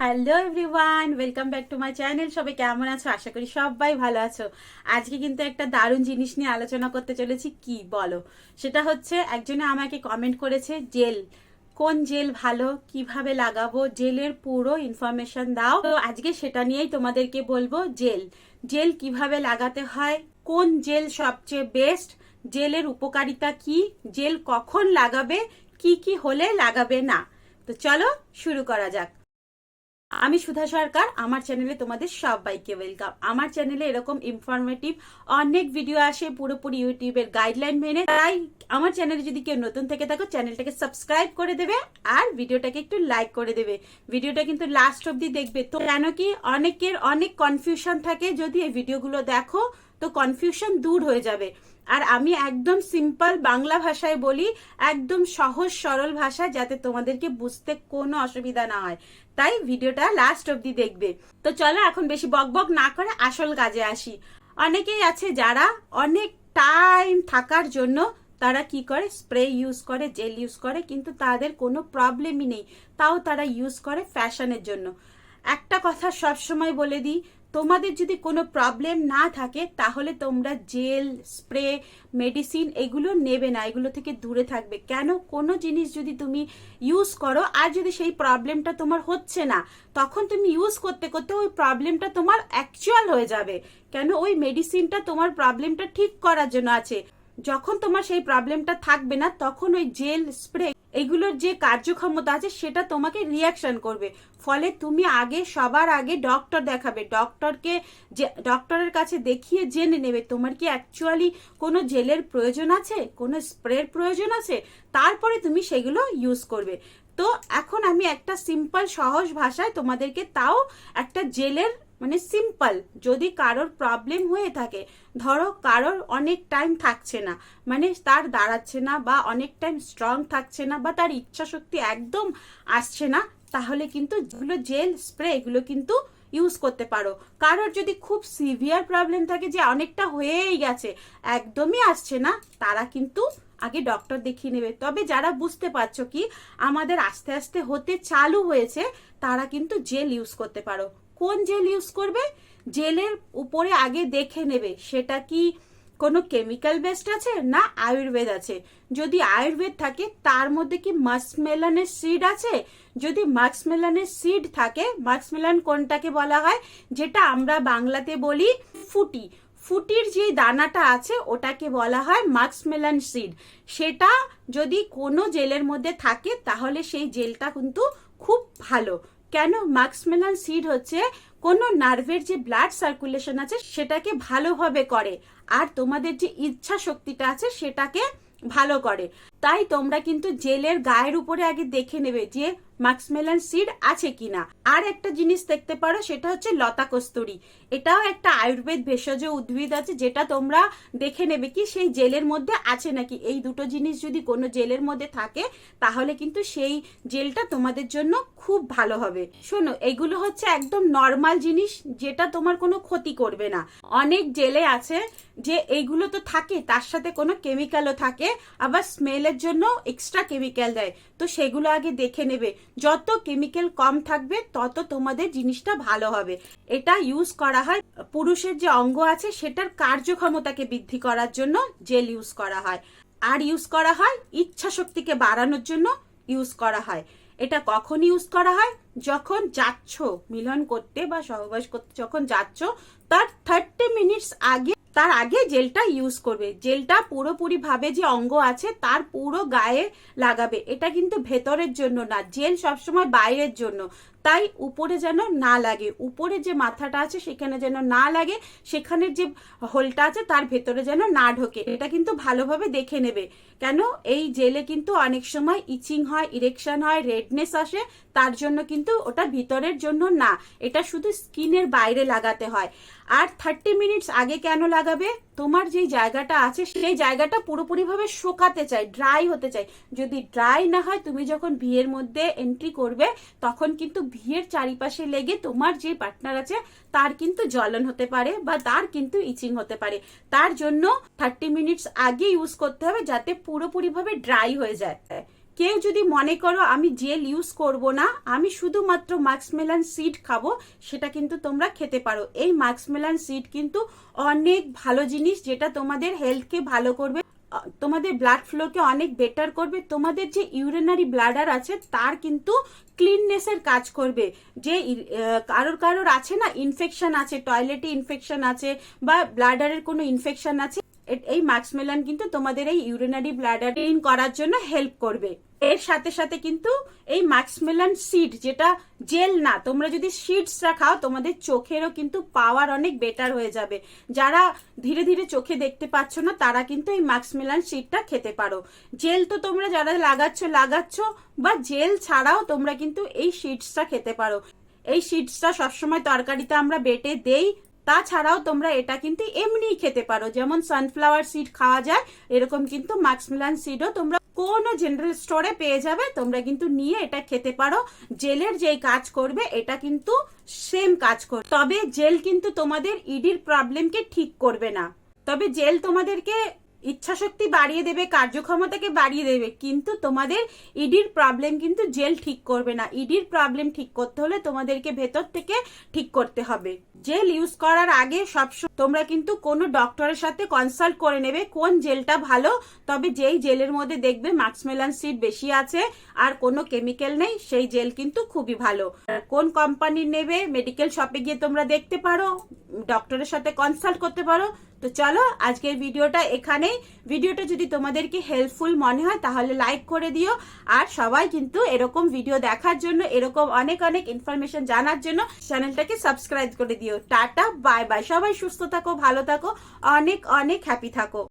Hello everyone welcome back to my channel সবাই কেমন আছো? আশা করি সবাই ভালো আছো। আজকে কিন্তু একটা দারুণ জিনিস নিয়ে আলোচনা করতে চলেছি। কি বলো? সেটা হচ্ছে, একজনে আমাকে কমেন্ট করেছে, জেল। কোন জেল ভালো? কীভাবে লাগাবো? জেলের পুরো ইনফরমেশন দাও। তো আজকে সেটা নিয়েই তোমাদেরকে বলব, জেল। জেল কীভাবে লাগাতে হয়? কোন জেল সবচেয়ে বেস্ট জেলের উপকারিতা কি? জেল কখন লাগাবে? কি কি হলে লাগাবে না? তো চলো, শুরু করা যাক। আমি সুধা সরকার, আমার চ্যানেলে তোমাদের সবাইকে ওয়েলকাম আমার চ্যানেলে এরকম ইনফরমেটিভ অনেক ভিডিও আসে পুরোপুরি ইউটিউবের গাইডলাইন মেনে। তাই আমার চ্যানেলে যদি কেউ নতুন থেকে থাকো চ্যানেলটাকে সাবস্ক্রাইব করে দেবে আর ভিডিওটাকে একটু লাইক করে দেবে। ভিডিওটা কিন্তু লাস্ট অবধি দেখবে। তো কেন কি অনেকের অনেক কনফিউশন থাকে। যদি এই ভিডিওগুলো দেখো, তো কনফিউশন দূর হয়ে যাবে। আর আমি একদম সিম্পল বাংলা ভাষায় বলি, একদম সহজ সরল ভাষা যাতে তোমাদেরকে বুঝতে কোনো অসুবিধা না হয়। তাই ভিডিওটা লাস্ট অবধি দেখবে। তো চলো এখন বেশি বক বক না করে আসল কাজে আসি। অনেকেই আছে যারা অনেক টাইম থাকার জন্য তারা কি করে? স্প্রে ইউজ করে জেল ইউজ করে, কিন্তু তাদের কোনো প্রবলেমই নেই। তাও তারা ইউজ করে ফ্যাশনের জন্য। একটা কথা সবসময় বলে দিই তোমাদের যদি কোনো প্রবলেম না থাকে, তাহলে তোমরা জেল স্প্রে মেডিসিন এগুলো নেবে না, এগুলো থেকে দূরে থাকবে। কেন? কোনো জিনিস যদি তুমি ইউজ করো, আর যদি সেই প্রবলেমটা তোমার হচ্ছে না, তখন তুমি ইউজ করতে করতে ওই প্রবলেমটা তোমার অ্যাকচুয়াল হয়ে যাবে। কেন? ওই মেডিসিনটা তোমার প্রবলেমটা ঠিক করার জন্য আছে। যখন তোমার সেই প্রবলেমটা থাকবে না, তখন ওই জেল স্প্রে এগুলোর যে কার্যক্ষমতা আছে, সেটা তোমাকে রিয়াকশন করবে। ফলে তুমি আগে, সবার আগে ডক্টর দেখাবে। ডক্টরকে যে ডক্টরের কাছে দেখিয়ে জেনে নেবে, তোমার কি অ্যাকচুয়ালি কোনো জেলের প্রয়োজন আছে? কোনো স্প্রের প্রয়োজন আছে? তারপরে তুমি সেগুলো ইউজ করবে। তো এখন আমি একটা সিম্পল সহজ ভাষায় তোমাদেরকে তাও একটা জেলের মানে সিম্পল যদি কারোর প্রবলেম হয়ে থাকে, ধরো কারোর অনেক টাইম থাকছে না মানে তার দাঁড়াচ্ছে না বা অনেক টাইম স্ট্রং থাকছে না বা তার ইচ্ছা শক্তি একদম আসছে না, তাহলে কিন্তু যেগুলো জেল স্প্রে এগুলো কিন্তু ইউজ করতে পারো। কারোর যদি খুব সিভিয়ার প্রবলেম থাকে যে অনেকটা হয়েই গেছে, একদমই আসছে না, তারা কিন্তু আগে ডক্টর দেখিয়ে নেবে। তবে যারা বুঝতে পারছ কি, আমাদের আস্তে আস্তে হতে চালু হয়েছে, তারা কিন্তু জেল ইউজ করতে পারো। কোন জেল ইউজ করবে? জেলের উপরে আগে দেখে নেবে, সেটা কি কোনো কেমিক্যাল বেসড আছে না আয়ুর্বেদ আছে? যদি আয়ুর্বেদ থাকে, তার মধ্যে কি মাস্কমেলানের সিড আছে? যদি মাস্কমেলানের সিড থাকে মাস্কমেলান কোনটাকে বলা হয়? যেটা আমরা বাংলাতে বলি ফুটি। ফুটির যে দানাটা আছে, ওটাকে বলা হয় মাস্কমেলান সিড সেটা যদি কোনো জেলের মধ্যে থাকে, তাহলে সেই জেলটা কিন্তু খুব ভালো। কেন ম্যাক্সমেলান সিড হচ্ছে কোনো নার্ভের যে ব্লাড সার্কুলেশন আছে সেটাকে ভালোভাবে করে। আর তোমাদের যে ইচ্ছা শক্তিটা আছে সেটাকে ভালো করে। তাই তোমরা কিন্তু জেলের গায়ের উপরে আগে দেখে নেবে যে মাক্সমেলান সিড আছে কিনা। আর একটা জিনিস দেখতে পারো, সেটা হচ্ছে লতা কস্তুরি। এটাও একটা আয়ুর্বেদ ভেষজ উদ্ভিদ আছে, যেটা তোমরা দেখে নেবে কি সেই জেলের মধ্যে আছে নাকি। এই দুটো জিনিস যদি কোনো জেলের মধ্যে থাকে, তাহলে কিন্তু সেই জেলটা তোমাদের জন্য খুব ভালো হবে। শোনো, এগুলো হচ্ছে একদম নর্মাল জিনিস, যেটা তোমার কোনো ক্ষতি করবে না। অনেক জেলে আছে যে এইগুলো তো থাকে, তার সাথে কোনো কেমিক্যালও থাকে, আবার স্মেলের জন্য এক্সট্রা কেমিক্যাল দেয়। তো সেগুলো আগে দেখে নেবে। যত কেমিক্যাল কম থাকবে, তত তোমাদের জিনিসটা ভালো হবে। এটা ইউজ করা হয়। পুরুষের যে অঙ্গ আছে, সেটার কার্যক্ষমতাকে বৃদ্ধি করার জন্য জেল ইউজ করা হয়। আর ইউজ করা হয় ইচ্ছা শক্তিকে বাড়ানোর জন্য ইউজ করা হয়। এটা কখন ইউজ করা হয়? যখন যাচ্ছ, মিলন করতে বা সহবাস করতে যখন যাচ্ছ, তার থার্টি মিনিটস আগে, তার আগে জেলটা ইউজ করবে। জেলটা পুরোপুরি ভাবে যে অঙ্গ আছে, তার পুরো গায়ে লাগাবে। এটা কিন্তু ভেতরের জন্য না জেল সবসময় বাইরের জন্য। তাই উপরে যেন না লাগে। উপরে যে মাথাটা আছে, সেখানে যেন না লাগে, সেখানের যে হোলটা আছে, তার ভেতরে যেন না ঢোকে। এটা কিন্তু ভালোভাবে দেখে নেবে। কেন? এই জেলে কিন্তু অনেক সময় ইচিং হয়, ইরেকশন হয়, রেডনেস আসে, তার জন্য কিন্তু ওটা ভিতরের জন্য না। এটা শুধু স্কিনের বাইরে লাগাতে হয়। আর থার্টি মিনিটস আগে কেন লাগাবে? তোমার যেই জায়গাটা আছে, সেই জায়গাটা পুরোপুরিভাবে শোকাতে চাই ড্রাই হতে চাই। যদি ড্রাই না হয়, তুমি যখন ভিয়ের মধ্যে এন্ট্রি করবে, তখন কিন্তু বিয়ের চারিপাশে লেগে তোমার যে পার্টনার আছে, তার কিন্তু জ্বলন হতে পারে বা তার কিন্তু ইচিং হতে পারে। তার জন্য থার্টি মিনিটস আগে ইউজ করতে হবে যাতে পুরোপুরিভাবে ড্রাই হয়ে যায়। কেউ যদি মনে করো আমি জেল ইউজ করব না, আমি শুধুমাত্র মাক্সমেলান সিড খাব, সেটা কিন্তু তোমরা খেতে পারো। এই মাক্সমেলান সিড কিন্তু অনেক ভালো জিনিস যেটা তোমাদের হেলথকে ভালো করবে তোমাদের ব্লাড ফ্লোকে অনেক বেটার করবে, তোমাদের যে ইউরিনারি ব্লাডার আছে তার কিন্তু ক্লিননেসের কাজ করবে। যে কারোর কারোর আছে না ইনফেকশন আছে টয়লেটে ইনফেকশন আছে বা ব্লাডারের কোনো ইনফেকশন আছে এই মাক্সমেলান কিন্তু তোমাদের এই ইউরিনারি ব্লাডার ক্লিন করার জন্য হেল্প করবে। এর সাথে সাথে কিন্তু এই ম্যাক্সমেলান সিড যেটা জেল না, তোমরা যদি সিডসটা খাও, তোমাদের চোখেরও কিন্তু পাওয়ার অনেক বেটার হয়ে যাবে। যারা ধীরে ধীরে চোখে দেখতে পাচ্ছ না, তারা কিন্তু এই ম্যাক্সমেলান সিডটা খেতে পারো। জেল তো তোমরা যারা লাগাচ্ছ লাগাচ্ছ, বা জেল ছাড়াও তোমরা কিন্তু এই সিডসটা খেতে পারো। এই সিডসটা সবসময় তরকারিতে আমরা বেটে দেই তাছাড়াও তোমরা এটা কিন্তু এমনিই খেতে পারো। যেমন সানফ্লাওয়ার সিড খাওয়া যায়, এরকম কিন্তু মাক্সমিলান সিডও তোমরা কোনো জেনারেল স্টোরে পেয়ে যাবে, তোমরা কিন্তু নিয়ে এটা খেতে পারো। জেলের যেই কাজ করবে, এটা কিন্তু সেম কাজ করবে তবে জেল কিন্তু তোমাদের ইডির প্রবলেমকে ঠিক করবে না। তবে জেল তোমাদেরকে ইচ্ছাশক্তি বাড়িয়ে দেবে, কার্যক্ষমতাকে বাড়িয়ে দেবে, কিন্তু তোমাদের ইডির প্রবলেম কিন্তু জেল ঠিক করবে না। ইডির প্রবলেম ঠিক করতে হলে তোমাদেরকে ভেতর থেকে ঠিক করতে হবে। জেল ইউজ করার আগে সবসময় তোমরা কিন্তু কোনো ডক্টরের সাথে কনসাল্ট করে নেবে কোন জেলটা ভালো, তবে যেই জেলের মধ্যে দেখবে মাক্সমেলান সিট বেশি আছে আর কোনো কেমিক্যাল নেই, সেই জেল কিন্তু খুবই ভালো। কোন কোম্পানির নেবে মেডিকেল শপে গিয়ে তোমরা দেখতে পারো ডক্টরের সাথে কনসাল্ট করতে পারো তো চলো, আজকের ভিডিওটা এখানেই। ভিডিওটা যদি তোমাদেরকে হেল্পফুল মনে হয়, তাহলে লাইক করে দিও। আর সবাই কিন্তু এরকম ভিডিও দেখার জন্য, এরকম অনেক অনেক ইনফরমেশন জানার জন্য চ্যানেলটাকে সাবস্ক্রাইব করে দিও। টাটা বাই বাই সবাই সুস্থ থাকো, ভালো থাকো। অনেক অনেক হ্যাপি থাকো।